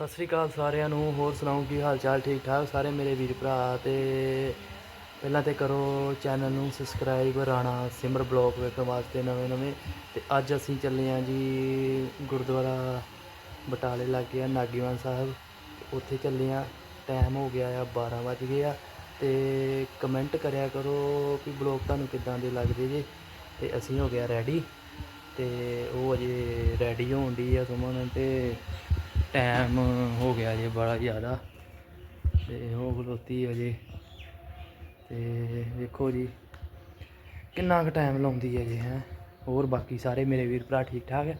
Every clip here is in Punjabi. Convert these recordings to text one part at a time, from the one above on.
ਸਤਿ ਸ੍ਰੀ ਅਕਾਲ ਸਾਰਿਆਂ ਨੂੰ, ਹੋਰ ਸੁਣਾਓ ਕੀ ਹਾਲ ਚਾਲ, ਠੀਕ ਠਾਕ ਸਾਰੇ ਮੇਰੇ ਵੀਰ ਭਰਾ ਤੇ ਪਹਿਲਾਂ ਤੇ ਕਰੋ ਚੈਨਲ ਨੂੰ ਸਬਸਕ੍ਰਾਈਬ ਰਾਣਾ ਸਿਮਰ ਬਲੌਗ ਵੇਖਣ ਵਾਸਤੇ ਨਵੇਂ ਨਵੇਂ ਤੇ ਅੱਜ ਅਸੀਂ ਚੱਲੇ ਹਾਂ ਜੀ ਗੁਰਦੁਆਰਾ ਬਟਾਲੇ ਲਾਗੇ ਆ, ਨਾਗੀਵਾਨ ਸਾਹਿਬ। ਉੱਥੇ ਚੱਲੇ ਆ ਟਾਈਮ ਹੋ ਗਿਆ ਆ 12 ਵੱਜ ਗਏ ਆ ਤੇ ਕਮੈਂਟ ਕਰਿਆ ਕਰੋ ਕਿ ਬਲੌਗ ਤੁਹਾਨੂੰ ਕਿੱਦਾਂ ਦੇ ਲੱਗਦੇ ਜੇ। ਤੇ ਅਸੀਂ ਹੋ ਗਿਆ ਰੈਡੀ ਤੇ ਉਹ ਅਜੇ ਰੈਡੀ ਹੋਣ ਦੀ ਆ ਸੁਮਨ ਤੇ। ਟਾਈਮ ਹੋ ਗਿਆ ਜੇ ਬੜਾ ਜ਼ਿਆਦਾ। ਤੇ ਉਹ ਖਲੋਤੀ ਅਜੇ। ਤੇ ਵੇਖੋ ਜੀ, ਕਿੰਨਾ ਕੁ ਟਾਈਮ ਲਾਉਂਦੀ ਹੈ ਜੀ ਹੈ। ਹੋਰ ਬਾਕੀ ਸਾਰੇ ਮੇਰੇ ਵੀਰ ਭਰਾ ਠੀਕ ਠਾਕ ਹੈ?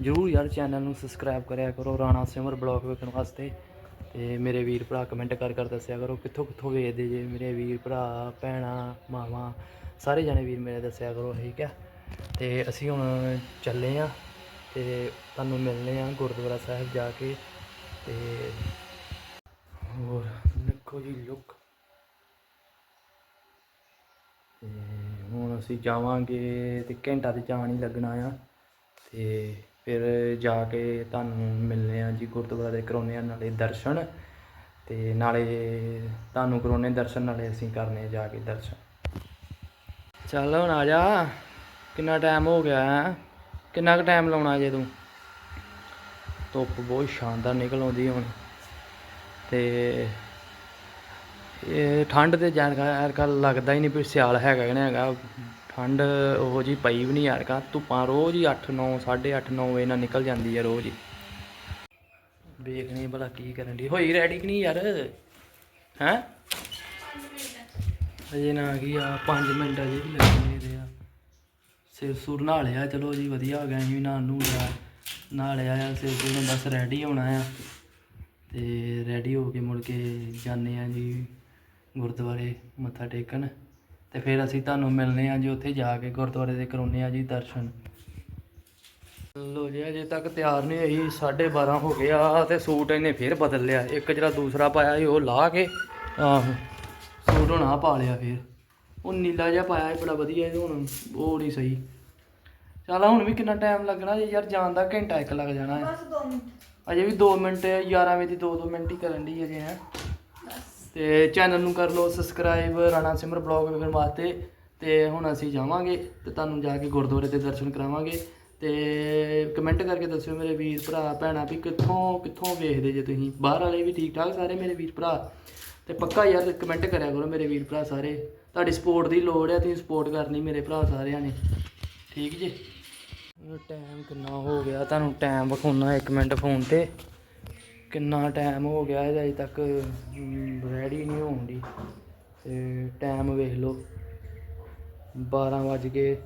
ਜਰੂਰ ਯਾਰ ਚੈਨਲ ਨੂੰ ਸਬਸਕ੍ਰਾਈਬ ਕਰਿਆ ਕਰੋ ਰਾਣਾ ਸਿਮਰ ਬਲੌਗ ਵੇਖਣ ਵਾਸਤੇ। ਤੇ ਮੇਰੇ ਵੀਰ ਭਰਾ ਕਮੈਂਟ ਕਰ ਕਰ ਦੱਸਿਆ ਕਰੋ ਕਿੱਥੋਂ ਕਿੱਥੋਂ ਵੇਖਦੇ ਜੇ ਮੇਰੇ ਵੀਰ ਭਰਾ, ਭੈਣਾਂ, ਮਾਵਾਂ। ਸਾਰੇ ਜਣੇ ਵੀਰ ਮੇਰੇ ਦੱਸਿਆ ਕਰੋ, ਠੀਕ ਹੈ? ਤੇ ਅਸੀਂ ਹੁਣ ਚੱਲੇ ਆ ਤੇ ਤੁਹਾਨੂੰ ਮਿਲਨੇ ਆ ਗੁਰਦੁਆਰਾ ਸਾਹਿਬ ਜਾ ਕੇ ਤੇ ਹੋਰ ਦੇਖੋ ਜੀ ਲੁੱਕ। ਤੇ ਹੁਣ ਅਸੀਂ ਜਾਵਾਂਗੇ ਤੇ ਘੰਟਾ ਤੇ ਜਾਣ ਹੀ ਲੱਗਣਾ ਆ। ਤੇ ਫਿਰ ਜਾ ਕੇ ਤੁਹਾਨੂੰ ਮਿਲਨੇ ਆ ਜੀ ਗੁਰਦੁਆਰੇ ਕਰਾਉਣੇ ਆ ਨਾਲੇ ਦਰਸ਼ਨ। ਤੇ ਨਾਲੇ ਤੁਹਾਨੂੰ ਕਰਾਉਣੇ ਦਰਸ਼ਨ, ਨਾਲੇ ਅਸੀਂ ਕਰਨੇ ਜਾ ਕੇ ਦਰਸ਼ਨ। ਚੱਲ ਹੁਣ ਆ ਜਾ। ਕਿੰਨਾ ਟਾਈਮ ਹੋ ਗਿਆ ਹੈ ਕਿੰਨਾ ਕੁ ਟਾਈਮ ਲਾਉਣਾ ਜੇ ਤੂੰ? ਧੁੱਪ ਬਹੁਤ ਸ਼ਾਨਦਾਰ ਨਿਕਲ ਆਉਂਦੀ ਹੁਣ। ਤੇ ਇਹ ਠੰਡ ਤੇ ਜਾਨ ਕੱਲ ਲੱਗਦਾ ਹੀ ਨਹੀਂ ਵੀ ਸਿਆਲ ਹੈਗਾ ਕਿ ਨਹੀਂ ਹੈਗਾ। ਠੰਡ ਉਹੋ ਜੀ ਪਈ ਵੀ ਨਹੀਂ ਯਾਰ ਕਾ ਧੁੱਪਾਂ ਰੋਜ਼ ਹੀ 8 9 8:30 9 ਵਜੇ ਨਾਲ ਨਿਕਲ ਜਾਂਦੀ ਹੈ ਰੋਜ਼ ਹੀ। ਵੇਖਣੀ ਭਲਾ ਕੀ ਕਰਨ ਦੀ ਹੋਈ ਰੈਡੀ ਕਿ ਨਹੀਂ ਯਾਰ? ਹੈਂ? ਅਜੇ ਨਾ ਕੀ ਆ 5 ਮਿੰਟ ਅਜੇ ਵੀ ਲੱਗਣੇ ਦੇ ਆ। ਸਿਰ ਸੁਰ ਨਹਾ ਲਿਆ, ਚਲੋ ਜੀ ਵਧੀਆ ਹੋ ਗਿਆ, ਅਸੀਂ ਵੀ ਨਹਾ ਨੂੰ ਲਿਆ, ਨਹਾ ਲਿਆ ਆ, ਸਿਰ ਸੁਰ ਨੂੰ ਬਸ ਰੈਡੀ ਹੋਣਾ ਆ। ਤੇ ਰੈਡੀ ਹੋ ਕੇ ਮੁੜ ਕੇ ਜਾਂਦੇ ਆ ਜੀ ਗੁਰਦੁਆਰੇ ਮੱਥਾ ਟੇਕਣ। ਤੇ ਫਿਰ ਅਸੀਂ ਤੁਹਾਨੂੰ ਮਿਲਨੇ ਆ ਜੀ ਉੱਥੇ ਜਾ ਕੇ, ਗੁਰਦੁਆਰੇ ਦੇ ਕਰਾਉਨੇ ਆ ਜੀ ਦਰਸ਼ਨ। ਲੋ ਜੀ, ਅਜੇ ਤੱਕ ਤਿਆਰ ਨਹੀਂ ਹੋਈ 12:30 ਹੋ ਗਿਆ ਤੇ ਸੂਟ ਇਹਨੇ ਫਿਰ ਬਦਲ ਲਿਆ। ਇੱਕ ਜਿਹੜਾ ਦੂਸਰਾ ਪਾਇਆ ਸੀ, ਉਹ ਲਾ ਕੇ, ਆਹ, ਸੂਟ ਹੁਣ ਆ ਪਾ ਲਿਆ ਫਿਰ। ਉਹ ਨੀਲਾ ਜਿਹਾ ਪਾਇਆ ਸੀ ਬੜਾ ਵਧੀਆ ਸੀ ਹੁਣ ਉਹ ਨਹੀਂ ਸਹੀ। ਚੱਲ ਹੁਣ ਵੀ ਕਿੰਨਾ ਟਾਈਮ ਲੱਗਣਾ ਜੀ ਯਾਰ ਜਾਣ ਦਾ ਘੰਟਾ ਇੱਕ ਲੱਗ ਜਾਣਾ ਹੈ। ਬਸ 2 ਮਿੰਟ। ਅਜੇ ਵੀ 2 ਮਿੰਟ 11 ਵਜੇ ਦੀ 2-2 ਮਿੰਟ ਹੀ ਕਰਨ ਦੀ ਅਜੇ ਹੈ ਤੇ ਚੈਨਲ ਨੂੰ ਕਰ ਲਓ ਸਬਸਕ੍ਰਾਈਬ ਰਾਣਾ ਸਿਮਰ ਬਲੌਗ ਵੇਖਣ ਵਾਸਤੇ। ਤੇ ਹੁਣ ਅਸੀਂ ਜਾਵਾਂਗੇ ਤੇ ਤੁਹਾਨੂੰ ਜਾ ਕੇ ਗੁਰਦੁਆਰੇ ਤੇ ਦਰਸ਼ਨ ਕਰਾਵਾਂਗੇ। ਤੇ ਕਮੈਂਟ ਕਰਕੇ ਦੱਸਿਓ ਮੇਰੇ ਵੀਰ ਭਰਾ ਭੈਣਾਂ ਵੀ ਕਿੱਥੋਂ ਕਿੱਥੋਂ ਵੇਖਦੇ ਜੇ ਤੁਸੀਂ? ਬਾਹਰ ਵਾਲੇ ਵੀ ਠੀਕ ਠਾਕ ਸਾਰੇ ਮੇਰੇ ਵੀਰ ਭਰਾ। ਤੇ ਪੱਕਾ ਯਾਰ ਕਮੈਂਟ ਕਰਿਆ ਕਰੋ ਮੇਰੇ ਵੀਰ ਭਰਾ ਸਾਰੇ। ਤੁਹਾਡੀ ਸਪੋਰਟ ਦੀ ਲੋੜ ਹੈ ਤੁਸੀਂ ਸਪੋਰਟ ਕਰਨੀ ਮੇਰੇ ਭਰਾ ਸਾਰਿਆਂ ਨੇ। ਠੀਕ ਜੀ? ਟਾਈਮ ਕਿੰਨਾ ਹੋ ਗਿਆ, ਤੁਹਾਨੂੰ ਟਾਈਮ ਵਿਖਾਉਣਾ 1 ਮਿੰਟ ਫੋਨ ਤੇ। ਕਿੰਨਾ ਟਾਈਮ ਹੋ ਗਿਆ ਹੈ ਅਜੇ ਤੱਕ ਰੈਡੀ ਨਹੀਂ ਹੋਣ ਦੀ। ਤੇ ਟਾਈਮ ਵੇਖ ਲਓ 12 ਵੱਜ ਕੇ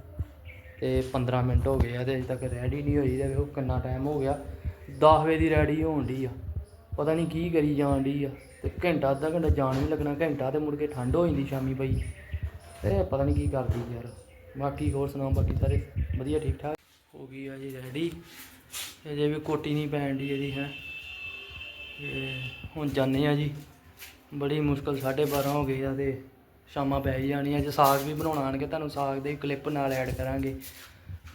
ਤੇ 15 ਮਿੰਟ ਹੋ ਗਏ ਆ ਤੇ ਅਜੇ ਤੱਕ ਰੈਡੀ ਨਹੀਂ ਹੋਈ ਤੇ ਵੇਖੋ ਕਿੰਨਾ ਟਾਈਮ ਹੋ ਗਿਆ। 10 ਵਜੇ ਦੀ ਰੈਡੀ ਹੋਣ ਦੀ ਆ। ਪਤਾ ਨਹੀਂ ਕੀ ਕਰੀ ਜਾਣ ਦੀ ਆ। ਤੇ ਘੰਟਾ, ਅੱਧਾ ਘੰਟਾ ਜਾਣ ਵੀ ਲੱਗਣਾ, ਘੰਟਾ ਤੇ ਮੁੜ ਕੇ ਠੰਡ ਹੋ ਜਾਂਦੀ ਸ਼ਾਮੀ ਪਈ ਇਹ ਪਤਾ ਨਹੀਂ ਕੀ ਕਰਦੀ ਯਾਰ। ਬਾਕੀ ਹੋਰ ਸੁਣਾਓ, ਬਾਕੀ ਸਾਰੇ ਵਧੀਆ ਠੀਕ ਠਾਕ ਹੋ ਗਈ ਆ ਜੀ ਰੈਡੀ ਅਜੇ ਵੀ ਕੋਟੀ ਨਹੀਂ ਪੈਣ ਦੀ ਇਹਦੀ, ਹੈ। ਤੇ ਹੁਣ ਜਾਂਦੇ ਆ ਜੀ। ਬੜੀ ਮੁਸ਼ਕਲ 12:30 ਹੋ ਗਏ ਆ ਤੇ ਸ਼ਾਮਾਂ ਪੈ ਹੀ ਜਾਣੀਆਂ। ਅੱਜ ਸਾਗ ਵੀ ਬਣਾਉਣਾ ਆਣਗੇ ਤੁਹਾਨੂੰ ਸਾਗ ਦੇ ਕਲਿੱਪ ਨਾਲ ਐਡ ਕਰਾਂਗੇ।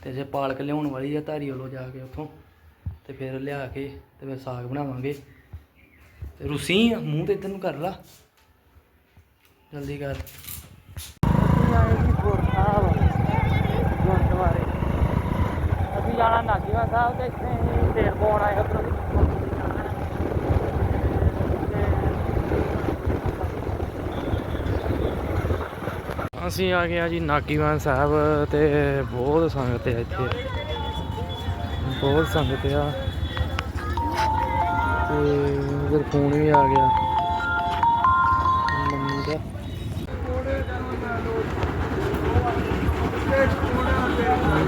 ਤੇ ਜੇ ਪਾਲਕ ਲਿਆਉਣ ਵਾਲੀ ਆ ਧਾਰੀ ਵੱਲੋਂ ਜਾ ਕੇ ਉੱਥੋਂ, ਤੇ ਫਿਰ ਲਿਆ ਕੇ ਤੇ ਫਿਰ ਸਾਗ ਬਣਾਵਾਂਗੇ। ਤੇ ਰੁਸੀ ਮੂੰਹ ਤੇ ਇੱਧਰ ਨੂੰ ਕਰ ਲਾ। ਜਲਦੀ ਕਰ ਗੁਰਦੁਆਰੇ ਅਸੀਂ ਜਾਣਾ ਨਾਗੀਵਾ ਸਾਹਿਬ ਤੇ ਇੱਥੇ ਤੇਲ ਪਾਉਣ ਆਏ ਉੱਧਰੋਂ ਅਸੀਂ ਆ ਗਏ ਆ ਜੀ ਨਾਗੀਵਾਨ ਸਾਹਿਬ ਤੇ ਬਹੁਤ ਸੰਗਤ ਹੈ ਇੱਥੇ। ਬਹੁਤ ਸੰਗਤ ਆ। ਤੇ ਉਧਰ ਫੋਨ ਵੀ ਆ ਗਿਆ। ਮੰਮੀ ਦਾ।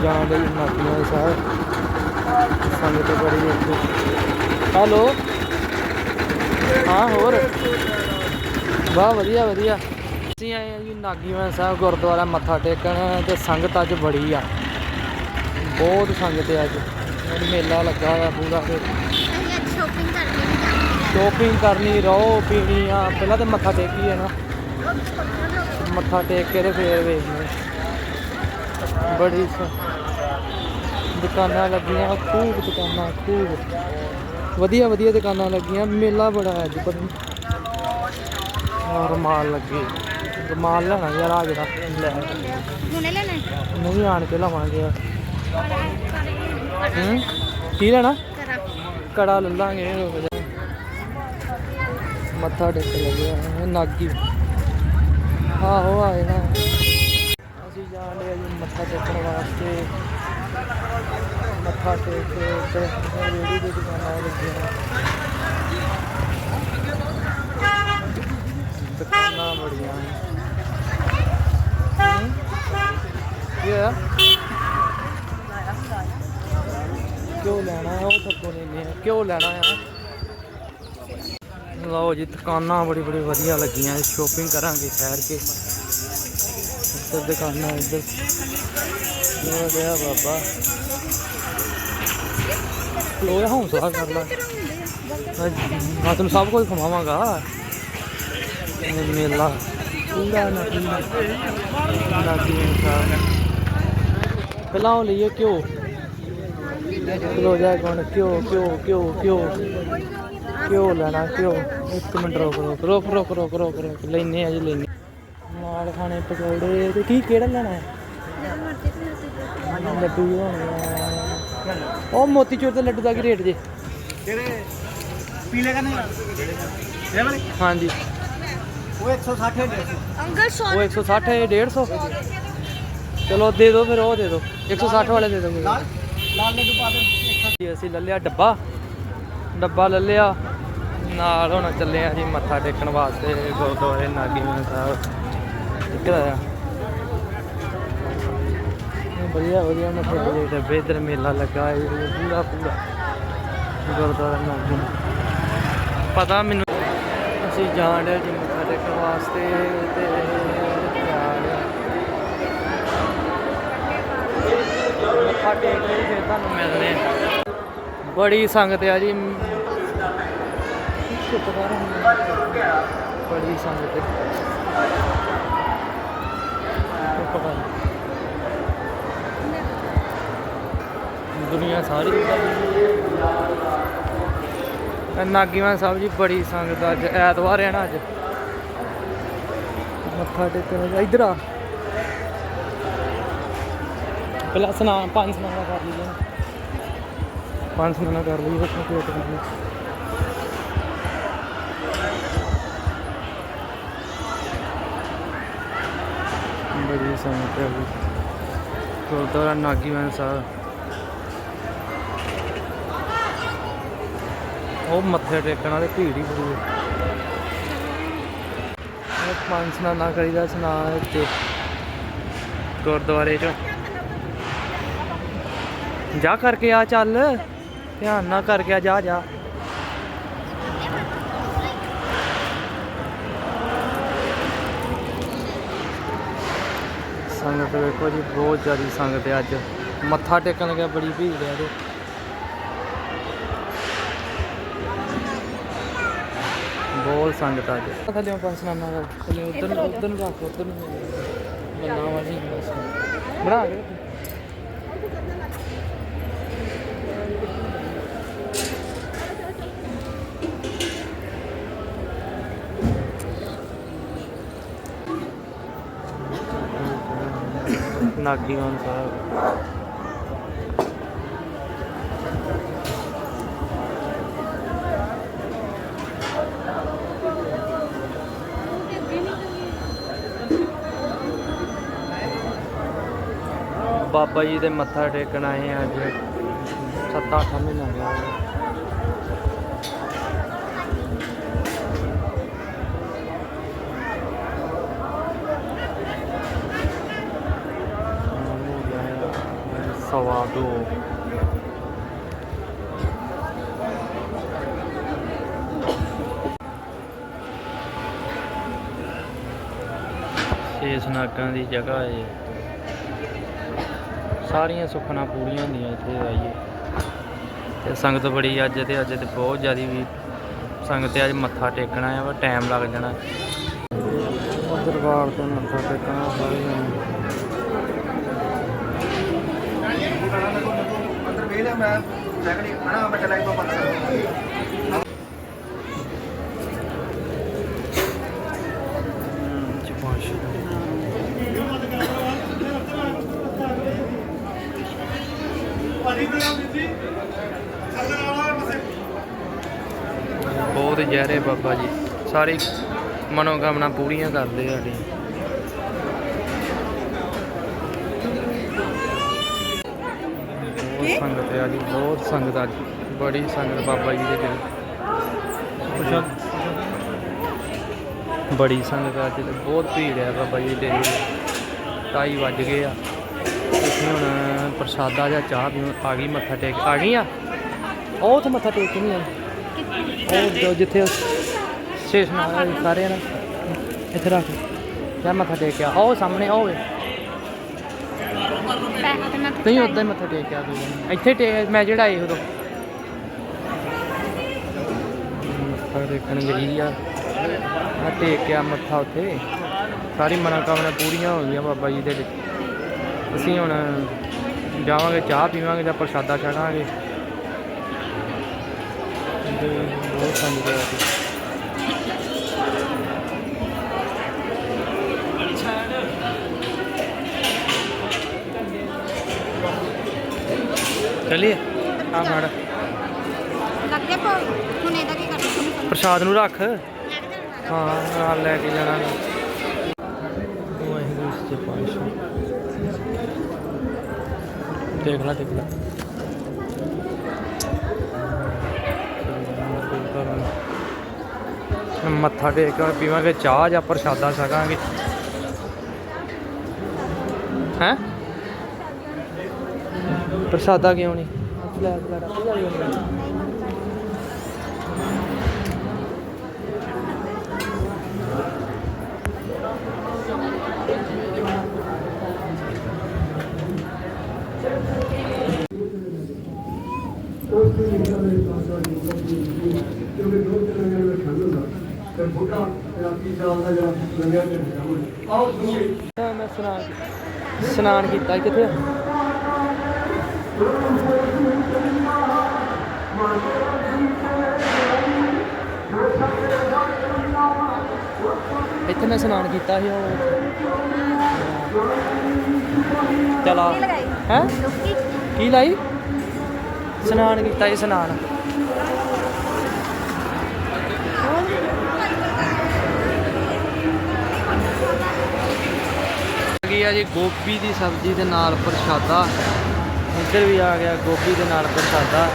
ਜਾਣ ਦੇ ਨਾਗੀਵਾਨ ਸਾਹਿਬ ਸੰਗਤ ਬੜੀ ਇੱਥੇ ਹੈਲੋ? ਹਾਂ ਹੋਰ? ਵਾਹ ਵਧੀਆ ਵਧੀਆ। ਅਸੀਂ ਆਏ ਆ ਜੀ ਨਾਗੀਵਾਨ ਸਾਹਿਬ ਗੁਰਦੁਆਰਾ ਮੱਥਾ ਟੇਕਣ ਤੇ ਸੰਗਤ ਅੱਜ ਬੜੀ ਆ। ਬਹੁਤ ਸੰਗਤ ਹੈ ਅੱਜ। ਮੇਲਾ ਲੱਗਾ ਹੋਇਆ ਪੂਰਾ ਤੇ। ਸ਼ੋਪਿੰਗ ਜਾਵਾਂਗੇ ਸ਼ੋਪਿੰਗ ਕਰਨੀ ਰੋ ਪੀਣੀ ਆ। ਪਹਿਲਾਂ ਤੇ ਮੱਥਾ ਟੇਕੀ ਹੈ ਨਾ। ਮੱਥਾ ਟੇਕ ਕੇ ਤੇ ਫੇਰ ਵੇਖਦੇ ਬੜੀ ਦੁਕਾਨਾਂ ਲੱਗੀਆਂ ਖੂਬ ਦੁਕਾਨਾਂ ਖੂਬ। ਵਧੀਆ ਵਧੀਆ ਦੁਕਾਨਾਂ ਲੱਗੀਆਂ। ਮੇਲਾ ਬੜਾ ਹੈ ਅੱਜ ਪਰ ਰਮਾਲ ਲੱਗੇ। ਰਮਾਲ ਲੈਣਾ ਯਾਰ ਆ ਜਿਹੜਾ ਲੈ ਹੁਣੇ ਲੈਣਾ ਹੈ? ਨਹੀਂ ਆਣ ਕੇ ਲਵਾਂਗੇ ਯਾਰ। ਹੂੰ? ਕੀ ਲੈਣਾ? ਕੜਾ। ਲੈ ਲਾਂਗੇ। ਮੱਥਾ ਟੇਕ ਲੱਗਿਆ ਇਹ ਨਾਗੀ। ਆਹੋ ਆ ਜਾਣਾ। ਅਸੀਂ ਜਾਣ ਦੇ ਜੀ ਮੱਥਾ ਟੇਕਣ ਵਾਸਤੇ, ਮੱਥਾ ਟੇਕ ਕੇ ਉੱਤੇ ਰੇੜੀ ਦੀ ਦੁਕਾਨਾਂ ਲੱਗੀਆਂ ਦੁਕਾਨਾਂ ਬੜੀਆਂ ਹੂੰ? ਕੀ ਹੋਇਆ? ਕਿਉਂ ਲੈਣਾ ਹੈ ਉਹ ਥੱਕੋ ਲੈਨੇ ਆ ਕਿਉਂ ਲੈਣਾ ਹੈ ਲਓ ਜੀ, ਦੁਕਾਨਾਂ ਬੜੀ ਬੜੀ ਵਧੀਆ ਲੱਗੀਆਂ ਸ਼ੋਪਿੰਗ ਕਰਾਂਗੇ ਠਹਿਰ ਕੇ। ਇੱਧਰ ਦੁਕਾਨਾਂ, ਇੱਧਰ। ਗਿਆ ਬਾਬਾ? ਲੋਇਆ ਹੌਂਸਲਾ ਕਰ ਲੈ ਮੈਂ ਸਭ ਕੁਝ ਖਵਾਵਾਂਗਾ। ਮੇਲਾ। ਪੂਰਾ ਨਾ ਨਾ ਪਹਿਲਾਂ ਉਹ ਲਈਏ ਘਿਓ। ਲੋ ਜਾ ਕੋਣ? ਕਿਉਂ ਕਿਉਂ ਕਿਉਂ ਕਿਉਂ ਕਿਉਂ ਲੈਣਾ ਕਿਉਂ ਇੱਕ ਮਿੰਟ ਰੁਕ ਰੁਕ ਰੁਕ ਰੁਕ ਰੁਕ ਰੁਕ ਰੁਕ। ਲੈਨੇ ਆ ਜੀ ਲੈਨੇ ਨਾਲ ਖਾਣੇ ਪਕੌੜੇ। ਤੇ ਕੀ ਕਿਹੜਾ ਲੈਣਾ ਹੈ? ਲੱਡੂ ਉਹ ਮੋਤੀਚੂਰ ਦੇ ਲੱਡੂ ਦਾ ਕੀ ਰੇਟ ਜੇ? ਕਿਹੜੇ ਪੀਲੇ ਕਰਨੇ ਇਹ ਵਾਲੇ? ਹਾਂਜੀ। ਉਹ 160 ਹੈ ਡੇਢ ਅੰਕਲ ਸੌ ਉਹ 160 ਹੈ 150 ਚਲੋ ਦੇ ਦਿਓ ਫਿਰ ਉਹ ਦੇ ਦਿਓ 160 ਵਾਲੇ ਦੇ ਦਿਓ ਲਾਲ ਲਾਲ ਲੱਡੂ ਪਾ ਦੇ। ਜੀ ਅਸੀਂ ਲੈ ਲਿਆ ਡੱਬਾ। ਡੱਬਾ ਲੈ ਲਿਆ। ਨਾਲ ਹੁਣ ਚੱਲੇ ਆ ਜੀ ਮੱਥਾ ਟੇਕਣ ਵਾਸਤੇ ਗੁਰਦੁਆਰੇ ਨਾਗੀਵਾਨ ਸਾਹਿਬ। ਇੱਧਰ ਆਇਆ ਇਹ ਵਧੀਆ ਵਧੀਆ ਮੱਥੇ ਦੇ ਡੱਬੇ ਇੱਧਰ ਮੇਲਾ ਲੱਗਾ ਹੈ ਪੂਰਾ ਪੂਰਾ। ਗੁਰਦੁਆਰਾ ਨਾਗੀ ਪਤਾ ਮੈਨੂੰ ਅਸੀਂ ਜਾਣ ਰਹੇ ਜੀ ਮੱਥਾ ਟੇਕਣ ਵਾਸਤੇ ਤੇ ਮੱਥਾ ਟੇਕ ਕੇ ਫਿਰ ਤੁਹਾਨੂੰ ਮਿਲਦੇ ਆ। ਬੜੀ ਸੰਗਤ ਆ ਜੀ। ਬੜੀ ਸੰਗਤ। ਹੈ ਚੁੱਪ ਦੁਨੀਆ ਸਾਰੀ ਇਹ ਨਾਗੀਵਾਨ ਸਾਹਿਬ ਜੀ ਬੜੀ ਸੰਗਤ ਅੱਜ, ਐਤਵਾਰ ਹੈ ਨਾ ਅੱਜ। ਮੱਥਾ ਟੇਕਣ ਦਾ ਇੱਧਰ ਆ। ਪਹਿਲਾਂ ਸਨਾਨ ਪੰਜ ਸਨਾਨ ਕਰ ਲਈਏ। ਪੰਜ ਸਨਾਨ ਕਰ ਲਈਏ, ਫਿਰ ਪੇਟ ਕਰਨੀ ਬੜੀ ਸੰਗਤ ਹੈ ਜੀ। ਗੁਰਦੁਆਰਾ ਨਾਗੀਵਾਨ ਸਾਹਿਬ। ਉਹ ਮੱਥੇ ਟੇਕਣ ਵਾਲੇ ਭੀੜ ਹੀ ਬੜੀ ਹੈ ਇਹ ਪੰਜ ਸਨਾਨਾ ਕਰੀਦਾ ਸਨਾਨ ਇੱਥੇ ਗੁਰਦੁਆਰੇ 'ਚ। ਜਾ ਕਰਕੇ ਆ ਚੱਲ। ਧਿਆਨ ਨਾ ਕਰਕੇ ਆ, ਜਾ ਜਾ। ਸੰਗਤ ਵੇਖੋ ਜੀ, ਬਹੁਤ ਜ਼ਿਆਦਾ ਸੰਗਤ ਹੈ ਅੱਜ। ਮੱਥਾ ਟੇਕਣ ਲੱਗਿਆ, ਬੜੀ ਭੀੜ ਹੈ ਇਹਦੇ। ਬਹੁਤ ਸੰਗਤ ਅੱਜ। ਥੱਲੇ ਪੰਜ ਸਨਾਨਾ ਦਾ ਥੱਲੇ ਉਧਰ ਨੂੰ ਉਧਰ ਨੂੰ ਰੱਖ ਉਧਰ ਨੂੰ ਬੰਨਾ ਵਾਲੀ ਬਸ। ਬਣਾ ਕੇ। ਨਾਗੀਵਾਨ ਸਾਹਿਬ। ਬਾਬਾ ਜੀ ਦੇ ਮੱਥਾ ਟੇਕਣ ਆਏ ਆ ਅੱਜ। 7-8 ਮਹੀਨਾ ਹੋ ਗਿਆ ਹੋ ਗਿਆ ਨਾਗਾਂ ਦੀ ਜਗ੍ਹਾ ਹੈ ਸਾਰੀਆਂ ਸੁੱਖਣਾ ਪੂਰੀਆਂ ਹੁੰਦੀਆਂ ਇੱਥੇ ਆਈਏ। ਤੇ ਸੰਗਤ ਬੜੀ ਅੱਜ ਤੇ ਅੱਜ ਤੇ ਬਹੁਤ ਜ਼ਿਆਦੀ ਵੀ ਸੰਗਤ ਅੱਜ ਮੱਥਾ ਟੇਕਣਾ ਆ ਵਾ ਟਾਈਮ ਲੱਗ ਜਾਣਾ। ਦਰਬਾਰ ਤੋਂ ਮੱਥਾ ਟੇਕਣਾ ਸਾਰੀਆਂ ਅੰਦਰ ਵੇਖ ਲਿਆ ਮੈਂ ਸੈਕਿੰਡ ਹਣਾ ਮੈਂ ਚਲਾ ਇੱਕ ਪੰਜ ਬਹੁਤ ਜ਼ਹਿਰੇ ਬਾਬਾ ਜੀ। ਸਾਰੀ ਮਨੋਕਾਮਨਾ ਪੂਰੀਆਂ ਕਰਦੇ ਆ ਸਾਡੀ। ਬਹੁਤ ਸੰਗਤ ਆ ਜੀ ਬਹੁਤ ਸੰਗਤ ਆ ਜੀ। ਬੜੀ ਸੰਗਤ ਬਾਬਾ ਜੀ ਦੇ ਦਿਲ। ਬੜੀ ਸੰਗਤ ਆ ਜੀ ਤੇ ਬਹੁਤ ਭੀੜ ਆ ਬਾਬਾ ਜੀ ਦੇ ਢਾਈ ਵੱਜ ਗਏ ਆ। ਅਸੀਂ ਹੁਣ ਪ੍ਰਸ਼ਾਦਾ ਜਾਂ ਚਾਹ ਪੀਣ ਆ ਗਈ, ਮੱਥਾ ਟੇਕ ਆ ਗਈ ਆ? ਉਹ ਉੱਥੇ ਮੱਥਾ ਟੇਕ ਨਹੀਂ ਆ ਉਹ ਜੋ ਜਿੱਥੇ ਸਟੇਸ਼ਨ ਆ ਸਾਰੇ ਨਾ ਇੱਥੇ ਰੱਖ ਜਾਂ ਮੱਥਾ ਟੇਕਿਆ ਉਹ ਸਾਹਮਣੇ, ਉਹ ਵੇ। ਤੁਸੀਂ ਉਦਾਂ ਮੱਥਾ ਟੇਕਿਆ ਕੋਈ ਗੱਲ ਇੱਥੇ ਟੇਕ ਮੈਂ ਜਿਹੜਾ ਆਏ ਉਦੋਂ। ਮੱਥਾ ਟੇਕਣ ਗਈ ਆ। ਮੈਂ ਟੇਕਿਆ ਮੱਥਾ ਉੱਥੇ। ਸਾਰੀ ਮਨੋਕਾਮਨਾ ਪੂਰੀਆਂ ਹੋ ਗਈਆਂ ਬਾਬਾ ਜੀ ਦੇ ਅਸੀਂ ਹੁਣ ਜਾਵਾਂਗੇ ਚਾਹ ਪੀਵਾਂਗੇ ਜਾਂ ਪ੍ਰਸ਼ਾਦਾ ਛਕਾਂਗੇ। ਬਹੁਤ ਸੰਗਤ ਹੈ ਇੱਥੇ। ਚੱਲੀਏ? ਆ ਫੜ। ਲੱਗ ਗਿਆ ਪਰ ਹੁਣ ਇਹਦਾ ਕੀ ਕਰਨਾ? ਪ੍ਰਸ਼ਾਦ ਨੂੰ ਰੱਖ। ਹਾਂ ਨਾਲ ਲੈ ਕੇ ਜਾਣਾ। ਵਾਹਿਗੁਰੂ ਸੱਚੇ ਪਾਤਸ਼ਾਹ ਦੇਖ ਲੈ ਮੱਥਾ ਟੇਕ ਕੇ ਪੀਵਾਂਗੇ ਚਾਹ ਜਾਂ ਪ੍ਰਸ਼ਾਦਾ ਛਕਾਂਗੇ। ਹੈ? ਪ੍ਰਸ਼ਾਦਾ ਕਿਉਂ ਨਹੀਂ? ਮੈਂ ਸਨਾਨ ਕੀਤਾ ਸਨਾਨ ਕੀਤਾ ਕਿੱਥੇ? ਆ? ਇੱਥੇ ਮੈਂ ਸਨਾਨ ਕੀਤਾ ਸੀ ਉਹ। ਚਲਾ। ਹੈ? ਕੀ ਲਾਈ? ਸਨਾਨ ਕੀਤਾ ਜੀ, ਸਨਾਨ। ਆ ਆ ਜੀ ਗੋਭੀ ਦੀ ਸਬਜ਼ੀ ਦੇ ਨਾਲ ਪ੍ਰਸ਼ਾਦਾ। ਇੱਧਰ ਵੀ ਆ ਗਿਆ ਗੋਭੀ ਦੇ ਨਾਲ ਪ੍ਰਸ਼ਾਦਾ।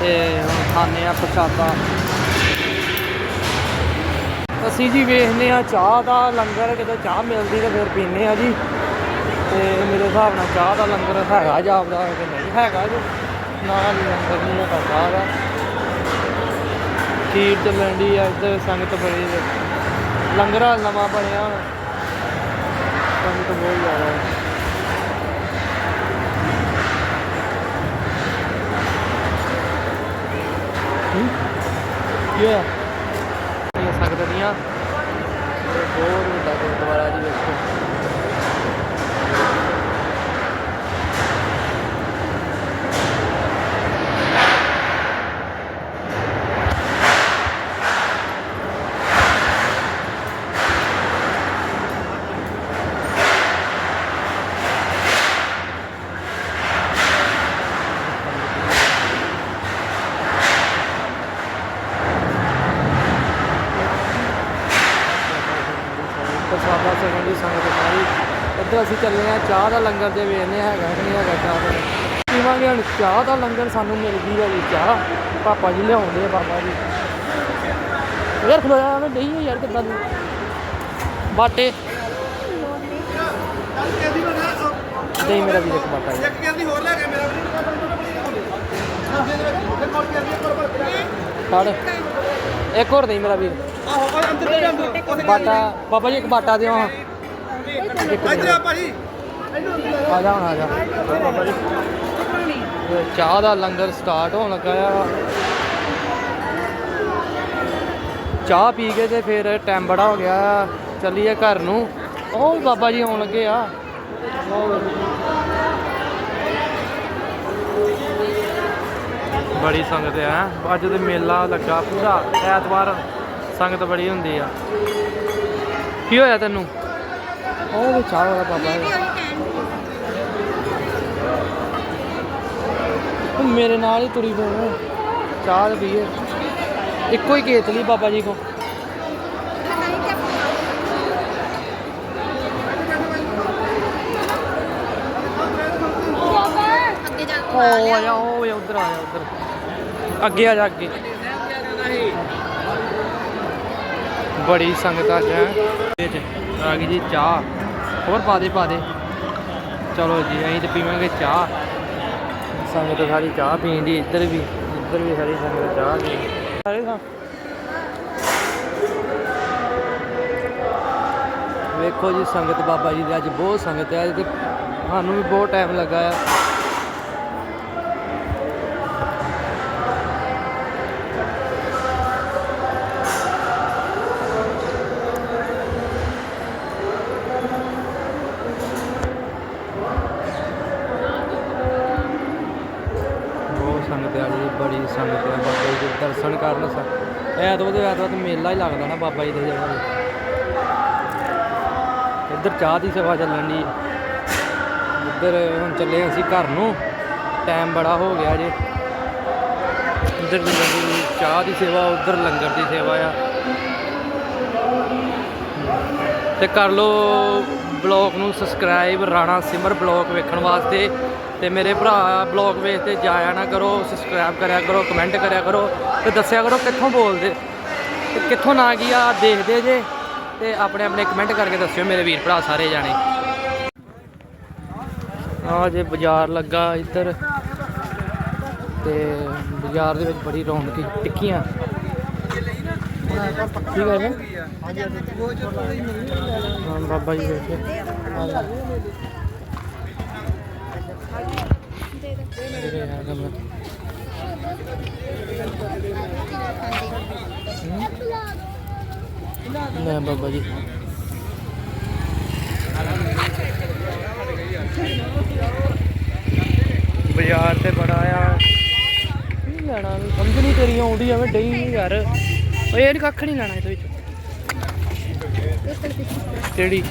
ਤੇ ਹੁਣ ਖਾਣੇ ਆ ਪ੍ਰਸ਼ਾਦਾ। ਅਸੀਂ ਜੀ ਵੇਖਦੇ ਆ ਚਾਹ ਦਾ ਲੰਗਰ, ਕਿਤੇ ਚਾਹ ਮਿਲਦੀ ਤਾਂ ਫਿਰ ਪੀਂਦੇ ਆ ਜੀ। ਤੇ ਮੇਰੇ ਹਿਸਾਬ ਨਾਲ ਚਾਹ ਦਾ ਲੰਗਰ ਹੈਗਾ ਜਾਪਦਾ ਕਿ ਨਹੀਂ ਹੈਗਾ ਜੀ। ਨਾਲ ਲੰਗਰ ਨਹੀਂ ਹੈਗਾ ਖੀਰ ਚੱਲਣ ਦੀ ਆ, ਇੱਧਰ ਸੰਗਤ ਬੜੀ ਹੈ। ਲੰਗਰ ਨਵਾਂ ਬਣਿਆ ਹੁਣ ਸੰਗਤ ਬਹੁਤ ਜ਼ਿਆਦਾ ਹੈ ਹੂੰ? ਕੀ ਹੋਇਆ ਇਹ ਸੰਗਤ ਦੀਆਂ ਇਹ ਬਹੁਤ ਵੱਡਾ ਗੁਰਦੁਆਰਾ ਜੀ ਵੇਖੋ ਪ੍ਰਸਾਦਾ ਛਕਣ ਦੀ ਸੰਗਤ ਸਾਰੀ। ਇੱਧਰ ਅਸੀਂ ਚੱਲੇ ਆ ਚਾਹ ਦਾ ਲੰਗਰ ਦੇ ਵੇਖਦੇ ਹੈਗਾ ਕਿ ਨਹੀਂ ਹੈਗਾ ਚਾਹ ਦਾ। ਪੀਵਾਂਗੇ ਹੁਣ ਚਾਹ ਦਾ ਲੰਗਰ, ਸਾਨੂੰ ਮਿਲ ਗਈ ਹੈ ਜੀ ਚਾਹ। ਪਾਪਾ ਜੀ ਲਿਆਉਂਦੇ ਆ, ਬਾਬਾ ਜੀ। ਯਾਰ ਖਲੋਇਆ ਮੈਂ ਨਹੀਂ ਯਾਰ ਕਿੱਦਾਂ ਬਾਟੇ। ਨਹੀਂ, ਮੇਰਾ ਵੀ ਇੱਕ ਬਾਟਾ ਜੀ। ਇੱਕ ਕਹਿੰਦੀ ਹੋਰ ਲੈ ਕੇ ਮੇਰਾ ਫੜ ਇੱਕ ਹੋਰ ਨਹੀਂ ਮੇਰਾ ਵੀਰ। ਬਾਟਾ ਬਾਬਾ ਜੀ ਇੱਕ ਬਾਟਾ ਦਿਓ। ਹਾਂ ਇੱਧਰ ਆ ਭਾਜੀ। ਆ ਜਾ ਹੁਣ ਆ ਜਾ। ਇਹ ਚਾਹ ਦਾ ਲੰਗਰ ਸਟਾਰਟ ਹੋਣ ਲੱਗਾ ਆ। ਚਾਹ ਪੀ ਕੇ ਤੇ ਫਿਰ ਟਾਈਮ ਬੜਾ ਹੋ ਗਿਆ। ਚੱਲੀਏ ਘਰ ਨੂੰ। ਉਹ ਬਾਬਾ ਜੀ ਆਉਣ ਲੱਗੇ ਆ। ਬੜੀ ਸੰਗਤ ਹੈ ਅੱਜ ਤੇ ਮੇਲਾ ਲੱਗਾ ਪੂਰਾ। ਐਤਵਾਰ ਸੰਗਤ ਬੜੀ ਹੁੰਦੀ ਆ। ਕੀ ਹੋਇਆ ਤੈਨੂੰ? ਉਹ ਵੀ ਚਾਹ ਵਾਲਾ ਬਾਬਾ ਹੈ। ਉਹੀ ਮੇਰੇ ਨਾਲ ਹੀ ਤੁਰੀ ਫਿਰ ਚਾਹ ਤੇ ਪੀਏ। ਇੱਕੋ ਹੀ ਕੇਤਲੀ ਬਾਬਾ ਜੀ ਕੋ। ਉਹ ਆ ਜਾ ਉਹ ਉਧਰ ਆ ਜਾ ਉਧਰ। ਅੱਗੇ ਆ ਜਾ ਅੱਗੇ। ਬੜੀ ਸੰਗਤ ਅੱਜ ਹੈ। ਇਹ ਆ ਗਈ ਜੀ ਚਾਹ। ਹੋਰ ਪਾ ਦੇ ਪਾ ਦੇ। ਚਲੋ ਜੀ, ਅਸੀਂ ਤੇ ਪੀਵਾਂਗੇ ਚਾਹ। ਸੰਗਤ ਸਾਰੀ ਚਾਹ ਪੀਣ ਦੀ, ਇੱਧਰ ਵੀ ਇੱਧਰ ਵੀ ਸਾਰੀ ਸੰਗਤ ਚਾਹ ਪੀ। ਸਾਰੇ ਖਾ। ਵੇਖੋ ਜੀ, ਸੰਗਤ ਬਾਬਾ ਜੀ ਦੀ ਅੱਜ ਬਹੁਤ ਸੰਗਤ ਹੈ। ਤੇ ਸਾਨੂੰ ਵੀ ਬਹੁਤ ਟਾਈਮ ਲੱਗਾ ਆ। ਮੇਲਾ ਹੀ ਲੱਗਦਾ ਨਾ ਬਾਬਾ ਜੀ ਦੇ ਜਗ੍ਹਾ ਤੇ। ਇੱਧਰ ਚਾਹ ਦੀ ਸੇਵਾ ਚੱਲਣ ਦੀ ਇੱਧਰ ਹੁਣ ਚੱਲੇ ਅਸੀਂ ਘਰ ਨੂੰ। ਟਾਈਮ ਬੜਾ ਹੋ ਗਿਆ ਜੇ। ਇੱਧਰ ਦੀ ਚਾਹ ਦੀ ਸੇਵਾ, ਉੱਧਰ ਲੰਗਰ ਦੀ ਸੇਵਾ ਆ। ਤੇ ਕਰ ਲਓ ਬਲੌਗ ਨੂੰ ਸਬਸਕ੍ਰਾਈਬ ਰਾਣਾ ਸਿਮਰ ਬਲੌਗ ਵੇਖਣ ਵਾਸਤੇ। ਤੇ ਮੇਰੇ ਭਰਾ ਬਲੌਗ ਵੇਖਦੇ ਜਾਇਆ ਨਾ ਕਰੋ ਸਬਸਕ੍ਰਾਈਬ ਕਰਿਆ ਕਰੋ ਕਮੈਂਟ ਕਰਿਆ ਕਰੋ। ਤੇ ਦੱਸਿਆ ਕਰੋ ਕਿੱਥੋਂ ਬੋਲਦੇ। ਤੇ ਕਿੱਥੋਂ ਨਾ ਕੀ ਆ, ਦੇਖਦੇ ਜੇ ਤੇ ਆਪਣੇ ਆਪਣੇ ਕਮੈਂਟ ਕਰਕੇ ਦੱਸਿਓ ਮੇਰੇ ਵੀਰ ਭਰਾ ਸਾਰੇ ਜਾਣੇ। ਆ ਜੇ ਬਾਜ਼ਾਰ ਲੱਗਾ ਇੱਧਰ ਤੇ ਬਾਜ਼ਾਰ ਦੇ ਵਿੱਚ ਬੜੀ ਰੌਣਕ ਟਿੱਕੀਆਂ। ਕੀ ਕਰ ਰਹੇ ਹਾਂ, ਬਾਬਾ ਜੀ ਬੈਠੇ। ਆ ਆ ਗਏ ਲੈ ਬਾਬਾ ਜੀ। ਬਾਜ਼ਾਰ ਤੇ ਬੜਾ ਆ। ਕੀ ਲੈਣਾ? ਸਮਝ ਨਹੀਂ ਤੇਰੀ ਆਉਂਦੀ ਐਵੇਂ ਡਈ ਯਾਰ। ਓਏ ਇਹ ਕੱਖ ਨਹੀਂ ਲੈਣਾ ਇਹਦੇ ਵਿੱਚ। ਕਿਹੜੀ?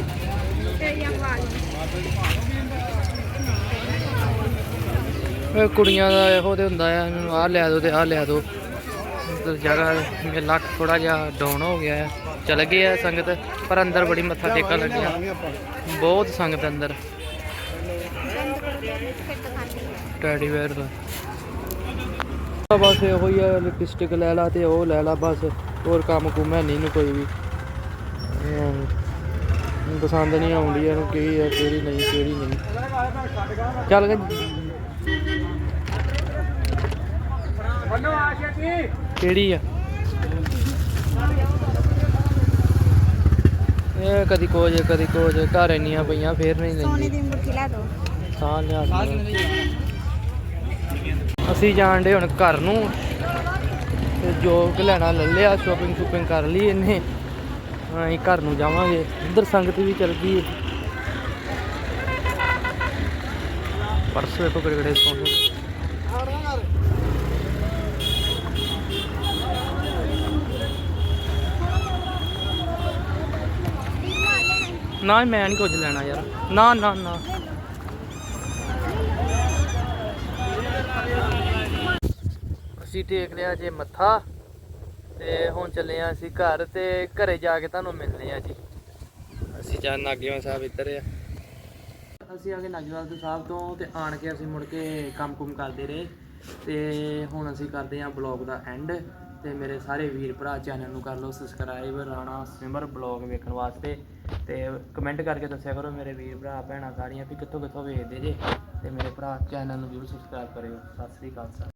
ਇਹ ਕੁੜੀਆਂ ਦਾ ਇਹੋ ਤੇ ਹੁੰਦਾ ਆ ਆਹ ਲੈ ਦਿਓ ਤੇ ਆਹ ਲੈ ਦਿਓ। ਉਧਰ ਜਗ੍ਹਾ ਲੱਕ ਥੋੜਾ ਜਿਹਾ ਡਾਊਨ ਹੋ ਗਿਆ ਆ। ਚਲ ਗਏ ਆ ਸੰਗਤ, ਪਰ ਅੰਦਰ ਬੜੀ ਮੱਥਾ ਟੇਕਣ ਲੱਗਿਆ ਬਹੁਤ ਸੰਗਤ ਅੰਦਰ। ਟੈਡੀ ਵੇਅਰ ਦਾ। ਬਸ ਇਹੋ ਹੀ ਹੈ ਲਿਪਸਟਿਕ ਲੈ ਲਾ ਤੇ ਉਹ ਲੈ ਲਾ ਬਸ। ਹੋਰ ਕੰਮ ਕੁਮ ਹੈ ਨਹੀਂ ਨੂੰ ਕੋਈ ਵੀ। ਪਸੰਦ ਨਹੀਂ ਆਉਂਦੀ ਇਹਨੂੰ ਕਿਹੜੀ ਆ ਕਿਹੜੀ ਨਹੀਂ ਕਿਹੜੀ ਨਹੀਂ। ਚੱਲ ਗੇ ਬੰਨੋ ਆ ਛੇਤੀ ਕਿਹੜੀ ਆ? ਇਹ ਕਦੀ ਕੋਜ ਕਦੀ ਕੋਜ ਘਰ ਇੰਨੀਆਂ ਪਈਆਂ ਫੇਰ ਨਹੀਂ ਸੋਨੇ ਲੈਂਦੀ ਦੀ ਮੁੱਠੀ ਲੈ ਦੋ। ਸਾਹ ਲਿਆ ਅਸੀਂ ਜਾਣ ਡੇ ਹੁਣ ਘਰ ਨੂੰ। ਤੇ ਜੋ ਕਿ ਲੈਣਾ ਲੈ ਲਿਆ ਸ਼ੋਪਿੰਗ ਸ਼ੂਪਿੰਗ ਕਰ ਲਈ ਇਹਨੇ। ਹੁਣ ਅਸੀਂ ਘਰ ਨੂੰ ਜਾਵਾਂਗੇ। ਇੱਧਰ ਸੰਗਤ ਵੀ ਚਲ ਗਈ ਹੈ। ਪਰਸ ਵੇਖੋ ਕਿਹੜੇ ਕਿਹੜੇ ਸੋਹਣੇ ਨਾ ਮੈਂ ਨਹੀਂ ਕੁਝ ਲੈਣਾ ਯਾਰ। ਨਾ ਨਾ ਨਾ। ਅਸੀਂ ਟੇਕ ਲਿਆ ਜੇ ਮੱਥਾ ਤੇ ਹੁਣ ਚੱਲੇ ਆ ਅਸੀਂ ਘਰ ਤੇ ਘਰੇ ਜਾ ਕੇ ਤੁਹਾਨੂੰ ਮਿਲਦੇ ਆ ਜੀ। ਅਸੀਂ ਜਾਂ ਨਾਗੇਵਾਲ ਸਾਹਿਬ ਇੱਧਰ ਆ। ਅਸੀਂ ਆ ਗਏ ਨਾਗੇਵਾਲ ਸਾਹਿਬ ਤੋਂ ਤੇ ਆਣ ਕੇ ਅਸੀਂ ਮੁੜ ਕੇ ਕੰਮ-ਕੁਮ ਕਰਦੇ ਰਹੇ ਤੇ ਹੁਣ ਅਸੀਂ ਕਰਦੇ ਆ ਬਲੌਗ ਦਾ ਐਂਡ ਤੇ ਮੇਰੇ ਸਾਰੇ ਵੀਰ ਭਰਾ ਚੈਨਲ ਨੂੰ ਕਰ ਲਓ ਸਬਸਕ੍ਰਾਈਬ ਰਾਣਾ ਸਿਮਰ ਬਲੌਗ ਵੇਖਣ ਵਾਸਤੇ ਤੇ ਕਮੈਂਟ ਕਰਕੇ ਦੱਸਿਆ ਕਰੋ ਮੇਰੇ ਵੀਰ ਭਰਾ ਭੈਣਾਂ ਸਾਰੀਆਂ ਵੀ ਕਿੱਥੋਂ ਕਿੱਥੋਂ ਵੇਖਦੇ ਜੇ ਤੇ ਮੇਰੇ ਭਰਾ ਚੈਨਲ ਨੂੰ ਜਰੂਰ ਸਬਸਕ੍ਰਾਈਬ ਕਰਿਓ। ਸਤਿ ਸ੍ਰੀ ਅਕਾਲ ਸਰ।